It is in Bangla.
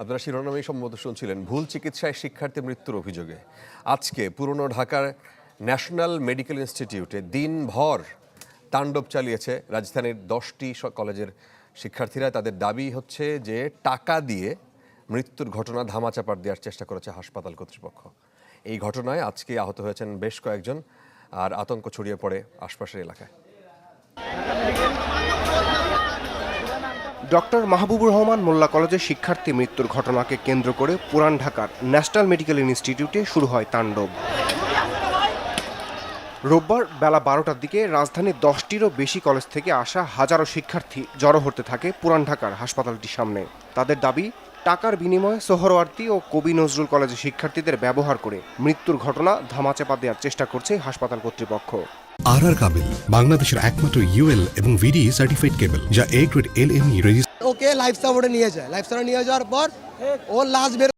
আপনারা শিরোনামেই সম্ভবত শুনছিলেন, ভুল চিকিৎসায় শিক্ষার্থী মৃত্যুর অভিযোগে। আজকে পুরনো ঢাকার ন্যাশনাল মেডিকেল ইনস্টিটিউটে দিনভর তাণ্ডব চালিয়েছে রাজধানীর দশটি কলেজের শিক্ষার্থীরা। তাদের দাবি হচ্ছে যে টাকা দিয়ে মৃত্যুর ঘটনা ধামাচাপার দেওয়ার চেষ্টা করেছে হাসপাতাল কর্তৃপক্ষ। এই ঘটনায় আজকে আহত হয়েছেন বেশ কয়েকজন, আর আতঙ্ক ছড়িয়ে পড়ে আশপাশের এলাকায়। ডক্টর মাহবুবুর রহমান মোল্লা কলেজের শিক্ষার্থী মৃত্যুর ঘটনাকে কেন্দ্র করে পুরান ঢাকার ন্যাশনাল মেডিকেল ইনস্টিটিউটে শুরু হয় তাণ্ডব। রোববার বেলা বারোটার দিকে রাজধানীর দশটিরও বেশি কলেজ থেকে আসা হাজারো শিক্ষার্থী জড়ো হতে থাকে পুরান ঢাকার হাসপাতালটির সামনে। তাদের দাবি, টাকার বিনিময়ে সোহরওয়ার্দী ও কবি নজরুল কলেজের শিক্ষার্থীদের ব্যবহার করে মৃত্যুর ঘটনা ধামাচাপা দেওয়ার চেষ্টা করছে হাসপাতাল কর্তৃপক্ষ। আর আর কাবিল, বাংলাদেশের একমাত্র ইউএল এবং ভিডি সার্টিফাইড কেবল, যা A grade L M E okay life সাপোর্টে নিয়ে যায় লাইফ সাপোর্টে নিয়ে যাওয়ার পর ওর লাশ বের